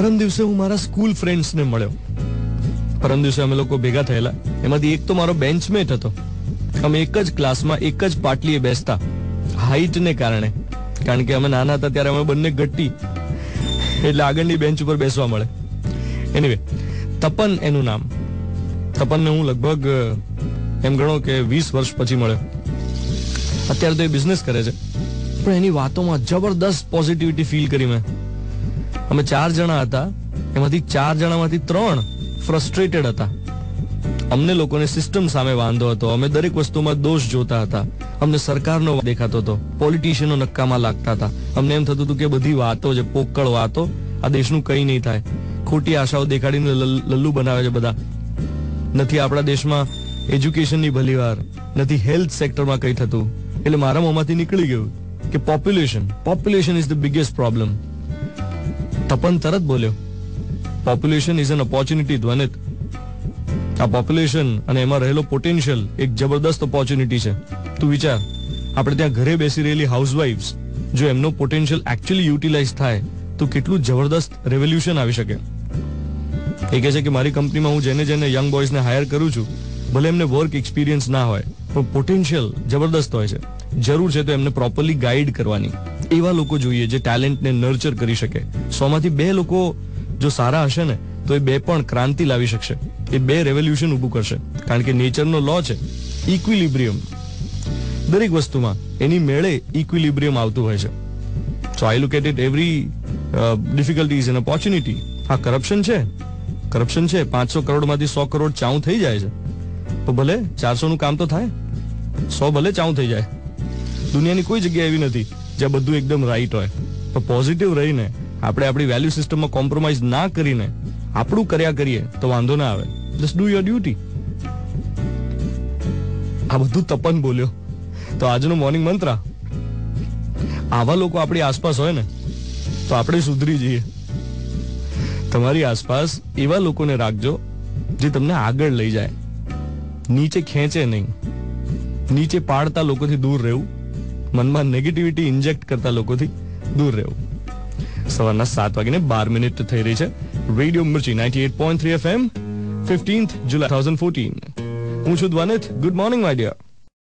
પરમ દિવસે હું મારા સ્કૂલ ફ્રેન્ડ્સને મળ્યો. પરમ દિવસે અમે લોકો ભેગા થયેલા. એમાંથી એક તો મારો બેન્ચમેટ હતો. અમે એક જ ક્લાસમાં એક જ પાટલીએ બેસતા. હાઈટને કારણે. કારણ કે અમે નાના હતા ત્યારે અમે બંને ગટ્ટી. એટલે આગળની બેન્ચ ઉપર બેસવા મળે. એનીવે તપન એનું નામ. તપનને હું લગભગ એમ ગણો કે વીસ વર્ષ પછી મળ્યો. અત્યારે તો એ બિઝનેસ કરે છે. પણ એની વાતોમાં જબરદસ્ત પોઝિટિવિટી ફીલ કરી મેં. અમે ચાર જણા હતા. એમાંથી ચાર જણામાંથી ત્રણ ફ્રસ્ટ્રેટેડ હતા. અમને લોકોને સિસ્ટમ સામે વાંધો હતો. અમે દરેક વસ્તુમાં દોષ જોતા હતા. અમને સરકારનો દેખાતો હતો. પોલિટિશિયનો નક્કામાં લાગતા હતા. અમને એમ થતું હતું કે બધી વાતો છે પોકળ વાતો. આ દેશનું કંઈ નહીં થાય. ખોટી આશાઓ દેખાડીને લલ્લુ બનાવે છે બધા. નથી આપણા દેશમાં એજ્યુકેશનની ભલીવાર, નથી હેલ્થ સેક્ટરમાં કંઈ થતું. એટલે મારા મોંમાંથી નીકળી ગયું કે population population is the biggest problem Tapan તરત બોલ્યો population is an opportunity Dhvanit આ પોપ્યુલેશન અને એમાં રહેલો પોટેન્શિયલ એક જબરદસ્ત ઓપોર્ચ્યુનિટી છે. તું વિચાર, આપણે ત્યાં ઘરે બેસી રહેલી હાઉસવાઇફ્સ જો એમનો પોટેન્શિયલ એકચ્યુઅલી યુટિલાઇઝ થાય, તો કેટલું જબરદસ્ત રેવોલ્યુશન આવી શકે. એ કહે છે કે મારી કંપનીમાં હું જેને જેને યંગ બોયઝને હાયર કરું છું, ભલે એમને વર્ક એક્સપિરિયન્સ ના હોય, પણ પોટેન્શિયલ જબરદસ્ત હોય છે. જરૂર છે તો એમને પ્રોપરલી ગાઈડ કરવાની. એવા લોકો જોઈએ જે ટેલેન્ટને નર્ચર કરી શકે. સોમાંથી બે લોકો જો સારા હશે ને, તો એ બે પણ ક્રાંતિ લાવી શકશે. એ બે રેવોલ્યુશન ઊભું કરશે. કારણ કે નેચરનો લો છે ઇક્વિલિબ્રિયમ દરેક વસ્તુમાં એની મેળે ઇક્વિલિબ્રિયમ આવતું હોય છે. So I look at it every difficulties an opportunity હા કરપ્શન છે. કરપ્શન છે. પાંચસો કરોડમાંથી સો કરોડ ચાઉ થઈ જાય છે. તો ભલે ચારસોનું કામ તો થાય. સો ભલે ચાઉ થઈ જાય. દુનિયાની કોઈ જગ્યા એવી નથી. જ્યાં બધું એકદમ રાઈટ હોય. તો પોઝિટિવ રહીને, આપણે આપણી વેલ્યુ સિસ્ટમમાં કોમ્પ્રોમાઇઝ ના કરીને, આપણું કર્યા કરીએ, તો વાંધો ના આવે. જસ્ટ ડુ યોર ડ્યુટી આ બધું તપન બોલ્યો. તો આજનો મોર્નિંગ મંત્રા. આવા લોકો આપણી આસપાસ હોય ને, તો આપણે સુધરી જઈએ. તમારી આસપાસ એવા લોકોને રાખજો, જે તમને આગળ લઈ જાય. નીચે ખેંચે નહીં. નીચે પાડતા લોકોથી દૂર રહેવું. મનમાં નેગેટિવિટી ઇન્જેક્ટ કરતા લોકોથી દૂર રહેવું. સવારના સાત વાગીને બાર મિનિટ થઈ રહી છે. Radio Mirchi ninety eight point three F M fifteenth July thousand fourteen હું છું Dhvanit. Good morning my dear